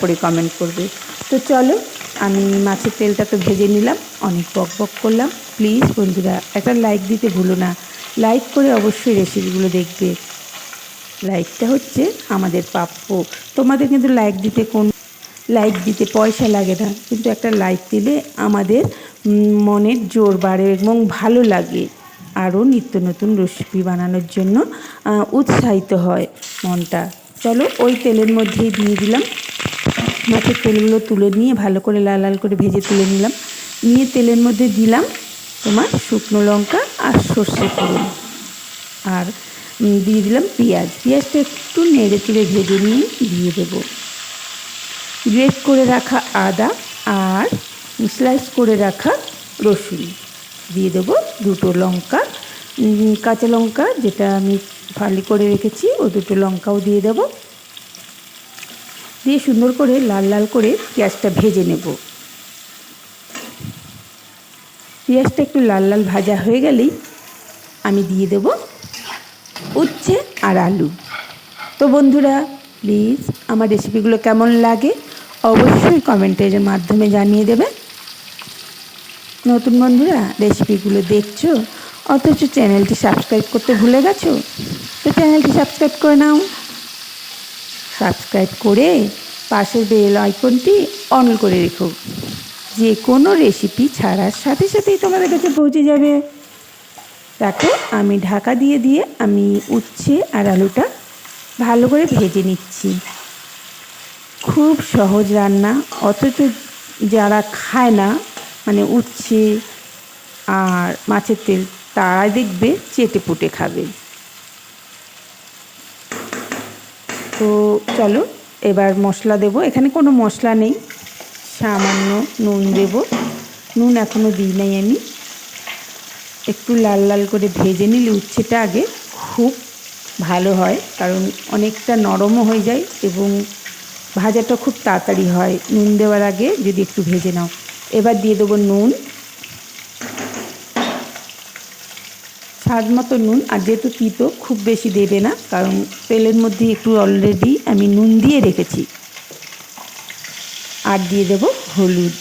করে কমেন্ট করবে। তো চলো, আমি মাছের তেলটা তো ভেজে নিলাম, অনেক বক বক করলাম। প্লিজ বন্ধুরা, একটা লাইক দিতে ভুলো না। লাইক করে অবশ্যই রেসিপিগুলো দেখবে। লাইকটা হচ্ছে আমাদের প্রাপ্য। তোমাদের কিন্তু লাইক দিতে কোন লাইক দিতে পয়সা লাগে না। কিন্তু একটা লাইক দিলে আমাদের মনের জোর বাড়ে এবং ভালো লাগে। আরও নিত্য নতুন রেসিপি বানানোর জন্য উৎসাহিত হয় মনটা। চলো ওই তেলের মধ্যেই দিয়ে দিলাম। মাছের তেলগুলো তুলে নিয়ে ভালো করে লাল লাল করে ভেজে তুলে নিলাম। নিয়ে তেলের মধ্যে দিলাম তোমার শুকনো লঙ্কা আর সর্ষে ফোড়ন। আর দিয়ে দিলাম পেঁয়াজ। পেঁয়াজটা একটু নেড়ে চেড়ে ভেজে নিয়ে দিয়ে দেবো। গ্রেট করে রাখা আদা আর স্লাইস করে রাখা রসুন। দিয়ে দেবো দুটো লঙ্কা। কাঁচা লঙ্কা যেটা আমি ফালি করে রেখেছি, ও দুটো লঙ্কাও দিয়ে দেবো। দিয়ে সুন্দর করে লাল লাল করে পেঁয়াজটা ভেজে নেব। পেঁয়াজটা একটু লাল লাল ভাজা হয়ে গেলেই আমি দিয়ে দেব উচ্ছে আর আলু। তো বন্ধুরা, প্লিজ আমার রেসিপিগুলো কেমন লাগে অবশ্যই কমেন্টের মাধ্যমে জানিয়ে দেবে। নতুন বন্ধুরা, রেসিপিগুলো দেখছ? অথচ চ্যানেলটি সাবস্ক্রাইব করতে ভুলে গেছো? তো চ্যানেলটি সাবস্ক্রাইব করে নাও। সাবস্ক্রাইব করে পাশের বেল আইকনটি অন করে রেখো। যে কোনো রেসিপি ছাড়ার সাথে সাথেই তোমাদের কাছে পৌঁছে যাবে। তাকে আমি ঢাকা দিয়ে দিয়ে আমি উচ্ছে আর আলুটা ভালো করে ভেজে নিচ্ছি। খুব সহজ রান্না, অথচ যারা খায় না মানে উচ্ছে আর মাছের তেল তারা দেখবে চেটে পুটে খাবে। তো চলো, এবার মশলা দেব। এখানে কোনো মশলা নেই, সামান্য নুন দেব। নুন এখনও দিই নাই আমি। একটু লাল লাল করে ভেজে নিলে উচ্ছেটা আগে খুব ভালো হয়, কারণ অনেকটা নরমও হয়ে যায় এবং ভাজাটা খুব তাড়াতাড়ি হয়। নুন দেওয়ার আগে যদি একটু ভেজে নাও। এবার দিয়ে দেবো নুন। স্বাদ মতো নুন, আর যেহেতু তিতো, খুব বেশি দেবে না, কারণ তেলের মধ্যে একটু অলরেডি আমি নুন দিয়ে রেখেছি। আর দিয়ে দেব হলুদ।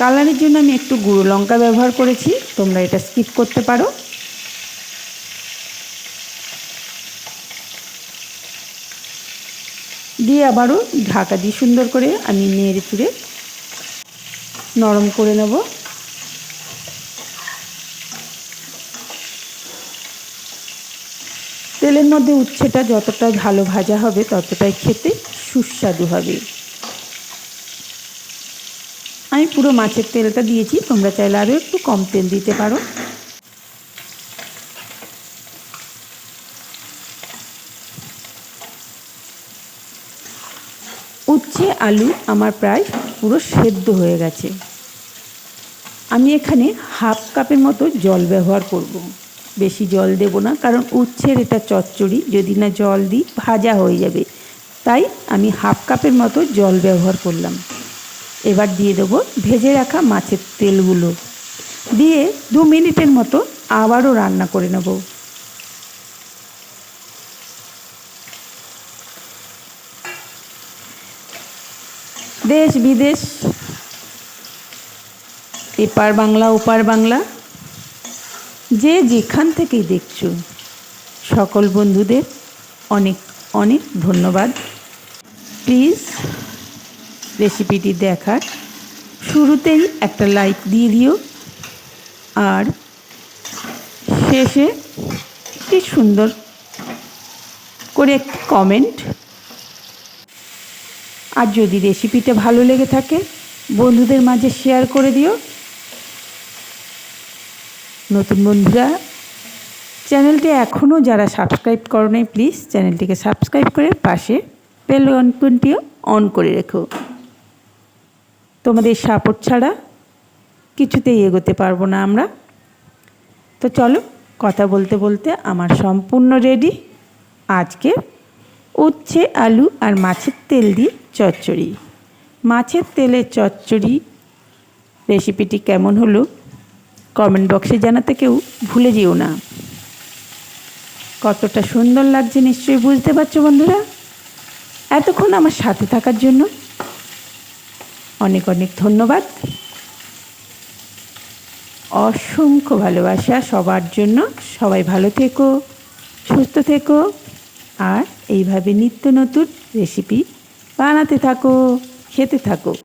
কালারের জন্য আমি একটু গুঁড়ো লঙ্কা ব্যবহার করেছি, তোমরা এটা স্কিপ করতে পারো। দিয়ে আবারও ঢাকা দিয়ে সুন্দর করে আমি নেড়ে চুড়ে নরম করে নেব। তেলের মধ্যে উচ্ছেটা যতটা ভালো ভাজা হবে, ততটাই খেতে সুস্বাদু হবে। আমি পুরো মাছের তেলটা দিয়েছি, তোমরা চাইলে আরও একটু কম তেল দিতে পারো। উচ্ছে, আলু আমার প্রায় পুরো সেদ্ধ হয়ে গেছে। আমি এখানে হাফ কাপের মতো জল ব্যবহার করব। বেশি জল দেব না, কারণ উচ্ছের এটা চচ্চড়ি, যদি না জল দিই ভাজা হয়ে যাবে। তাই আমি হাফ কাপের মতো জল ব্যবহার করলাম। এবার দিয়ে দেবো ভেজে রাখা মাছের তেলগুলো। দিয়ে দু মিনিটের মতো আবারও রান্না করে নেব। দেশ বিদেশ, এপার বাংলা, ওপার বাংলা। যে যেখান থেকেই দেখছ, সকল বন্ধুদের অনেক অনেক ধন্যবাদ। প্লিজ রেসিপিটি দেখার শুরুতেই একটা লাইক দিয়ে দিও। আর শেষে কি সুন্দর করে একটি কমেন্ট। আর যদি রেসিপিটা ভালো লেগে থাকে, বন্ধুদের মাঝে শেয়ার করে দিও। নতুন বন্ধুরা, চ্যানেলটি এখনও যারা সাবস্ক্রাইব করো নাই, প্লিজ চ্যানেলটিকে সাবস্ক্রাইব করে পাশে বেল আইকনটিও অন করে রেখো। তোমাদের সাপোর্ট ছাড়া কিছুতেই এগোতে পারব না আমরা। তো চলো কথা বলতে বলতে আমার সম্পূর্ণ রেডি আজকে উচ্ছে, আলু আর মাছের তেল দিয়ে চচ্চড়ি। মাছের তেলের চচ্চড়ি রেসিপিটি কেমন হলো কমেন্ট বক্সে জানাতে কেউ ভুলে যেও না। কতটা সুন্দর লাগছে, নিশ্চয়ই বুঝতে পারছ বন্ধুরা? এতক্ষণ আমার সাথে থাকার জন্য অনেক অনেক ধন্যবাদ। অসংখ্য ভালোবাসা সবার জন্য। সবাই ভালো থেকো, সুস্থ থেকো, আর এইভাবে নিত্য নতুন রেসিপি বানাতে থাকো, খেতে থাকো।